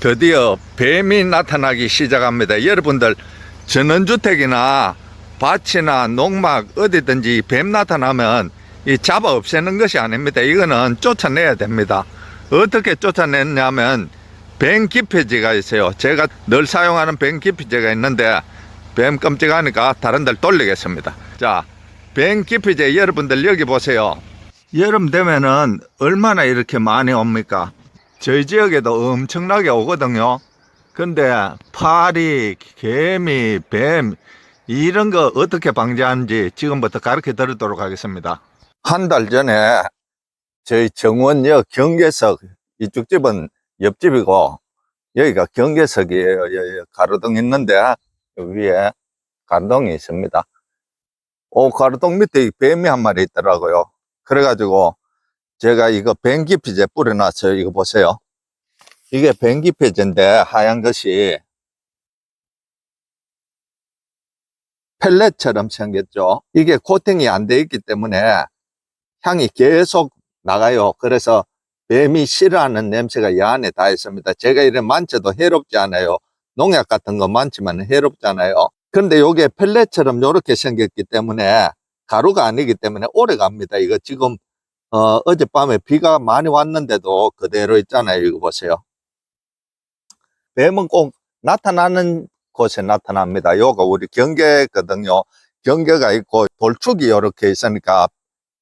드디어 뱀이 나타나기 시작합니다. 여러분들 전원주택이나 밭이나 농막 어디든지 뱀 나타나면 이 잡아 없애는 것이 아닙니다. 이거는 쫓아내야 됩니다. 어떻게 쫓아냈냐면 뱀 기피제가 있어요. 제가 늘 사용하는 뱀 기피제가 있는데 뱀 끔찍하니까 다른 데 돌리겠습니다. 자, 뱀 기피제 여러분들 여기 보세요. 여름 되면은 얼마나 이렇게 많이 옵니까? 저희 지역에도 엄청나게 오거든요. 근데 파리, 개미, 뱀 이런 거 어떻게 방지하는지 지금부터 가르쳐 드리도록 하겠습니다. 한 달 전에 저희 정원역 경계석 이쪽 집은 옆집이고 여기가 경계석이에요. 여기 가로등 있는데 위에 가로등이 있습니다. 오 가로등 밑에 이 뱀이 한 마리 있더라고요. 그래가지고 제가 이거 뱅기피제 뿌려놨어요. 이거 보세요. 이게 뱅기피제인데 하얀 것이 펠렛처럼 생겼죠. 이게 코팅이 안 돼 있기 때문에 향이 계속 나가요. 그래서 뱀이 싫어하는 냄새가 이 안에 다 있습니다. 제가 이래 만져도 해롭지 않아요. 농약 같은 거 많지만 해롭잖아요. 그런데 이게 펠렛처럼 이렇게 생겼기 때문에 가루가 아니기 때문에 오래 갑니다. 이거 지금 어, 어젯밤에 비가 많이 왔는데도 그대로 있잖아요. 이거 보세요. 뱀은 꼭 나타나는 곳에 나타납니다. 요가 우리 경계거든요. 경계가 있고 돌축이 이렇게 있으니까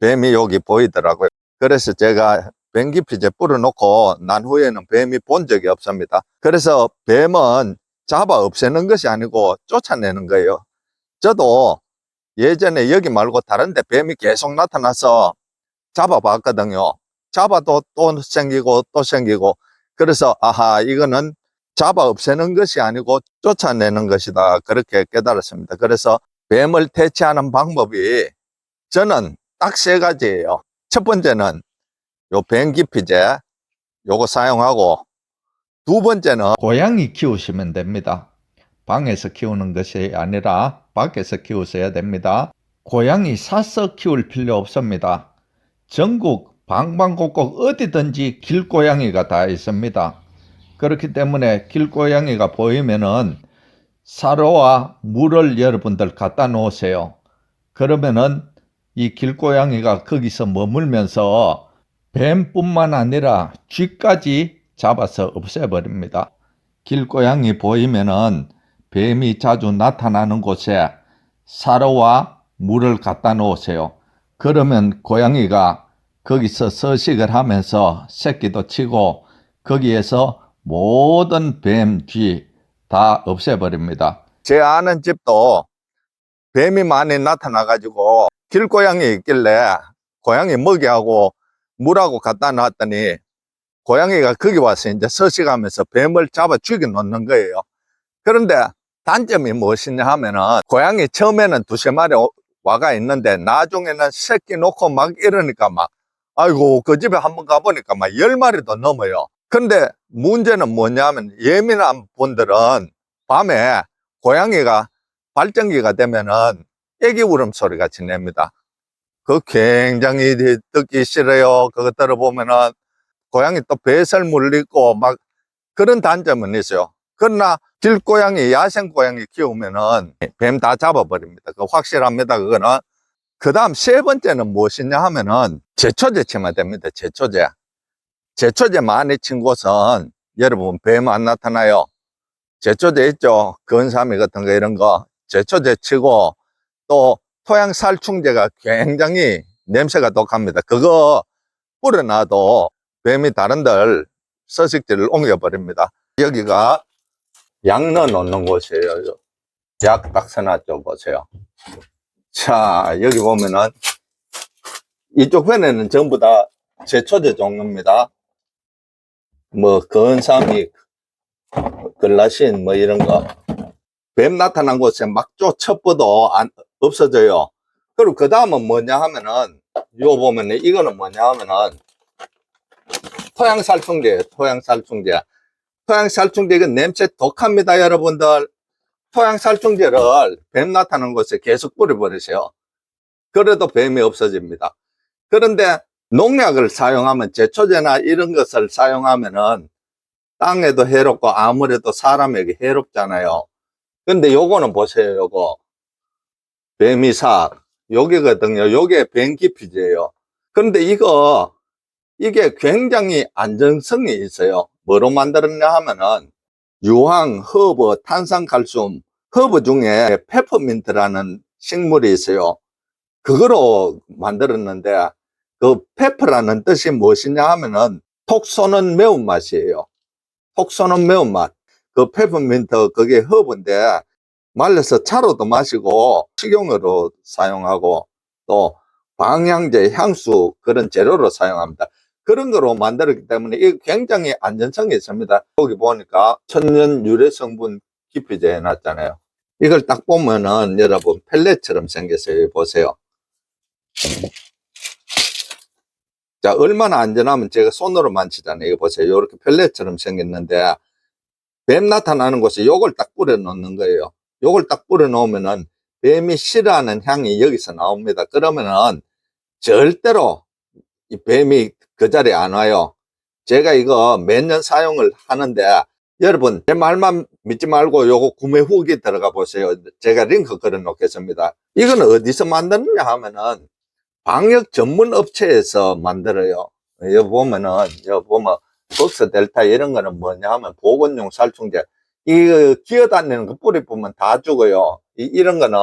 뱀이 여기 보이더라고요. 그래서 제가 뱀기피제 뿌려놓고 난 후에는 뱀이 본 적이 없습니다. 그래서 뱀은 잡아 없애는 것이 아니고 쫓아내는 거예요. 저도 예전에 여기 말고 다른데 뱀이 계속 나타나서 잡아봤거든요. 잡아도 또 생기고 또 생기고 그래서 아하 이거는 잡아 없애는 것이 아니고 쫓아내는 것이다 그렇게 깨달았습니다. 그래서 뱀을 퇴치하는 방법이 저는 딱 세 가지예요. 첫 번째는 요 뱀기피제 요거 사용하고 두 번째는 고양이 키우시면 됩니다. 방에서 키우는 것이 아니라 밖에서 키우셔야 됩니다. 고양이 사서 키울 필요 없습니다. 전국 방방곡곡 어디든지 길고양이가 다 있습니다. 그렇기 때문에 길고양이가 보이면은 사료와 물을 여러분들 갖다 놓으세요. 그러면은 이 길고양이가 거기서 머물면서 뱀뿐만 아니라 쥐까지 잡아서 없애버립니다. 길고양이 보이면은 뱀이 자주 나타나는 곳에 사료와 물을 갖다 놓으세요. 그러면 고양이가 거기서 서식을 하면서 새끼도 치고 거기에서 모든 뱀, 쥐 다 없애버립니다. 제 아는 집도 뱀이 많이 나타나가지고 길고양이 있길래 고양이 먹이하고 물하고 갖다 놨더니 고양이가 거기 와서 이제 서식하면서 뱀을 잡아 죽여 놓는 거예요. 그런데 단점이 무엇이냐 하면은 고양이 처음에는 두세 마리 오- 와가 있는데 나중에는 새끼 놓고 막 이러니까 막 아이고 그 집에 한번 가보니까 막 열 마리도 넘어요. 근데 문제는 뭐냐면 예민한 분들은 밤에 고양이가 발전기가 되면은 애기 울음소리가 지냅니다. 그 굉장히 듣기 싫어요. 그거 들어보면은 고양이 또 배설 물리고 막 그런 단점은 있어요. 그러나 길고양이, 야생고양이 키우면은 뱀 다 잡아버립니다. 그 확실합니다. 그거는. 그 다음 세 번째는 무엇이냐 하면은 제초제 치면 됩니다. 제초제. 제초제 많이 친 곳은 여러분 뱀 안 나타나요. 제초제 있죠. 건사미 같은 거 이런 거. 제초제 치고 또 토양 살충제가 굉장히 냄새가 독합니다. 그거 뿌려놔도 뱀이 다른 들 서식지를 옮겨버립니다. 여기가 약 넣어놓는 곳이에요. 약딱 써놨죠. 보세요. 자, 여기 보면은 이쪽 편에는 전부 다 제초제 종류입니다. 뭐, 건삼이, 글라신, 뭐 이런 거. 뱀 나타난 곳에 막조 첩보도 안, 없어져요. 그리고 그 다음은 뭐냐 하면은, 요 보면은 이거는 뭐냐 하면은, 토양살충제, 토양살충제. 토양살충제, 이건 냄새 독합니다, 여러분들. 토양살충제를 뱀 나타난 곳에 계속 뿌려버리세요. 그래도 뱀이 없어집니다. 그런데 농약을 사용하면 제초제나 이런 것을 사용하면은 땅에도 해롭고 아무래도 사람에게 해롭잖아요. 근데 요거는 보세요, 요거. 뱀이삭. 요게거든요. 요게 뱀기피제예요. 그런데 이거, 이게 굉장히 안정성이 있어요. 뭐로 만들었냐 하면은, 유황, 허브, 탄산칼슘, 허브 중에 페퍼민트라는 식물이 있어요. 그거로 만들었는데, 그 페퍼라는 뜻이 무엇이냐 하면은, 톡 쏘는 매운맛이에요. 톡 쏘는 매운맛. 그 페퍼민트, 그게 허브인데, 말려서 차로도 마시고, 식용으로 사용하고, 또 방향제, 향수, 그런 재료로 사용합니다. 그런 거로 만들었기 때문에 이게 굉장히 안전성이 있습니다. 여기 보니까 천연 유래 성분 기피제 해놨잖아요. 이걸 딱 보면은 여러분 펠렛처럼 생겼어요. 보세요. 자, 얼마나 안전하면 제가 손으로 만지잖아요. 이거 보세요. 이렇게 펠렛처럼 생겼는데 뱀 나타나는 곳에 요걸 딱 뿌려 놓는 거예요. 요걸 딱 뿌려 놓으면은 뱀이 싫어하는 향이 여기서 나옵니다. 그러면은 절대로 이 뱀이 그 자리에 안 와요. 제가 이거 몇 년 사용을 하는데 여러분 제 말만 믿지 말고 요거 구매 후기 들어가 보세요. 제가 링크 걸어 놓겠습니다. 이건 어디서 만드느냐 하면은 방역 전문 업체에서 만들어요. 여기 보면은 여기 보면 복스 델타 이런 거는 뭐냐 하면 보건용 살충제 이거 기어다니는 거 뿌리 보면 다 죽어요. 이, 런 거는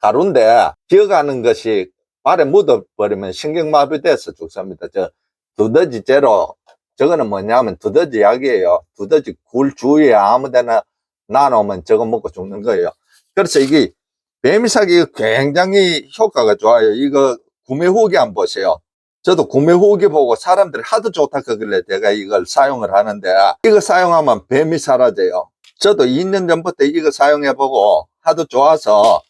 가루인데 기어가는 것이 발에 묻어버리면 신경마비돼서 죽습니다. 저 두더지째로 저거는 뭐냐면 두더지 약이에요. 두더지 굴 주위에 아무데나 나놓으면 저거 먹고 죽는 거예요. 그래서 이게 뱀이삭이 굉장히 효과가 좋아요. 이거 구매 후기 한번 보세요. 저도 구매 후기 보고 사람들이 하도 좋다 그길래 제가 이걸 사용을 하는데 이거 사용하면 뱀이 사라져요. 저도 2년 전부터 이거 사용해보고 하도 좋아서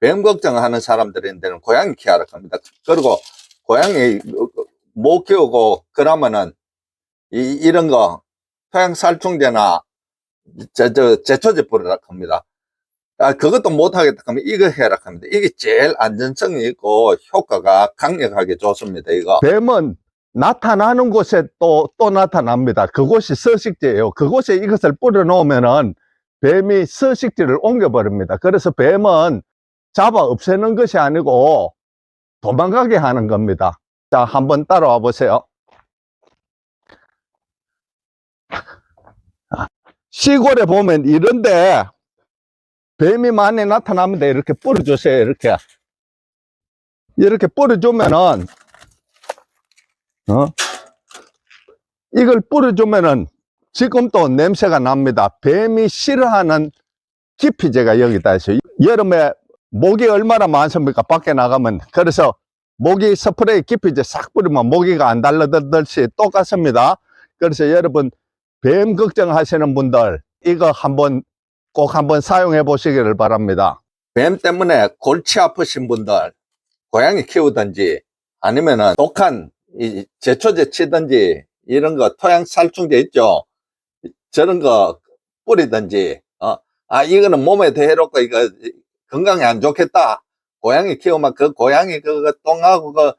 뱀 걱정하는 사람들인데는 고양이 키우라 합니다. 그리고 고양이 못 키우고 그러면은 이, 이런 거 토양 살충제나 저, 저, 제초제 뿌리라 합니다. 아, 그것도 못하겠다 하면 이거 해라 합니다. 이게 제일 안전성이 있고 효과가 강력하게 좋습니다. 이거. 뱀은 나타나는 곳에 또, 또 나타납니다. 그곳이 서식지예요. 그곳에 이것을 뿌려놓으면은 뱀이 서식지를 옮겨버립니다. 그래서 뱀은 잡아 없애는 것이 아니고 도망가게 하는 겁니다. 자, 한번 따라와 보세요. 시골에 보면 이런데 뱀이 많이 나타나면 돼. 이렇게 뿌려주세요. 이렇게. 이렇게 뿌려주면은, 어? 이걸 뿌려주면은 지금도 냄새가 납니다. 뱀이 싫어하는 기피제가 여기다 있어요. 여름에 모기 얼마나 많습니까? 밖에 나가면. 그래서 모기 스프레이 기피제 싹 뿌리면 모기가 안 달라들듯이 똑같습니다. 그래서 여러분, 뱀 걱정하시는 분들, 이거 한번 꼭 한번 사용해 보시기를 바랍니다. 뱀 때문에 골치 아프신 분들, 고양이 키우든지 아니면은 독한 이 제초제 치든지 이런 거 토양 살충제 있죠? 저런 거 뿌리든지, 어, 아, 이거는 몸에 더 해롭고 이거 건강에 안 좋겠다. 고양이 키우면 그 고양이 그 똥하고 그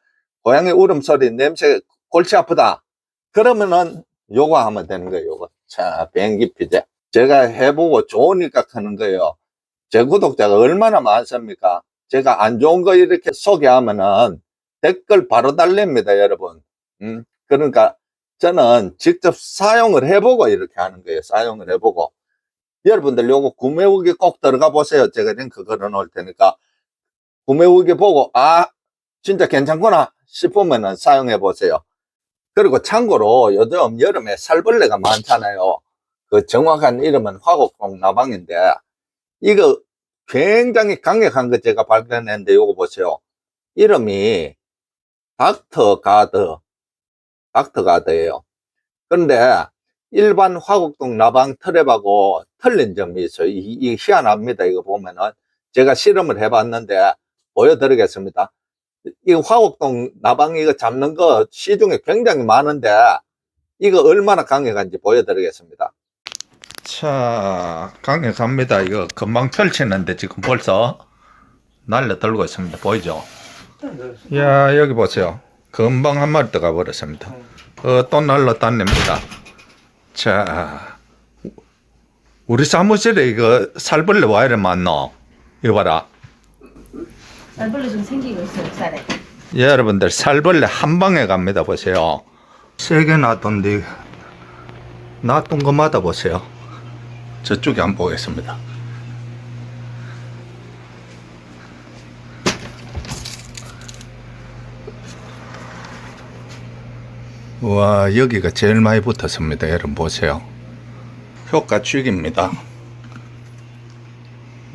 고양이 울음소리 냄새 골치 아프다. 그러면은 요거 하면 되는 거예요, 요거. 자, 뱅기피제. 제가 해보고 좋으니까 하는 거예요. 제 구독자가 얼마나 많습니까? 제가 안 좋은 거 이렇게 소개하면은 댓글 바로 달립니다, 여러분. 음, 그러니까 저는 직접 사용을 해보고 이렇게 하는 거예요. 사용을 해보고. 여러분들 요거 구매 후기 꼭 들어가 보세요. 제가 링크 걸어 놓을 테니까. 구매 후기 보고, 아, 진짜 괜찮구나 싶으면은 사용해 보세요. 그리고 참고로 요즘 여름에 살벌레가 많잖아요. 그 정확한 이름은 화곡동 나방인데, 이거 굉장히 강력한 거 제가 발견했는데 요거 보세요. 이름이 닥터 가드, 닥터 가드예요. 그런데 일반 화곡동 나방 트랩하고 틀린 점이 있어요. 이, 이 희한합니다. 이거 보면은 제가 실험을 해봤는데 보여드리겠습니다. 이 화곡동 나방 이거 잡는 거 시중에 굉장히 많은데 이거 얼마나 강력한지 보여드리겠습니다. 자, 강력합니다. 이거 금방 펼치는데 지금 벌써 날려 들고 있습니다. 보이죠? 야, 여기 보세요. 금방 한 마리 떠가 버렸습니다. 어, 또 날라다닙니다. 자, 우리 사무실에 이거 살벌레 와 이래 많노? 이거 봐라. 날벌레 좀 생기고 있어요, 쌀에. 예, 여러분들 살벌레 한 방에 갑니다. 보세요. 세게 놔둔데 놔둔 것마다 보세요. 저쪽에 한번 보겠습니다. 와 여기가 제일 많이 붙었습니다. 여러분 보세요. 효과 죽입니다.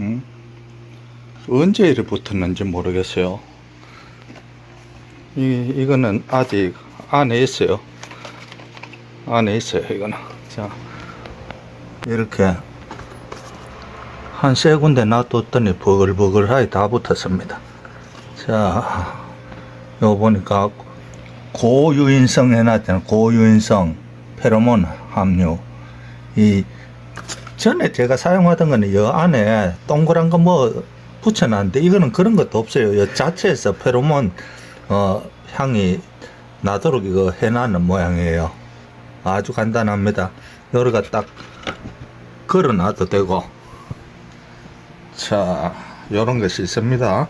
음? 언제 이리 붙었는지 모르겠어요. 이, 이거는 아직 안에 있어요. 안에 있어요, 이거는. 자, 이렇게 한 세 군데 놔뒀더니 버글버글하게 다 붙었습니다. 자, 요 보니까 고유인성 해놨잖아요. 고유인성 페로몬 함유. 이 전에 제가 사용하던 거는 여 안에 동그란 거 뭐 붙여놨는데 이거는 그런 것도 없어요. 여 자체에서 페로몬 어, 향이 나도록 이거 해놨는 모양이에요. 아주 간단합니다. 요거가 딱 걸어놔도 되고. 자, 요런 것이 있습니다.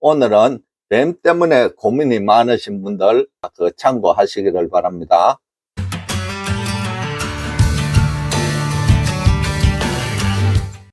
오늘은 뱀 때문에 고민이 많으신 분들 그 참고하시기를 바랍니다.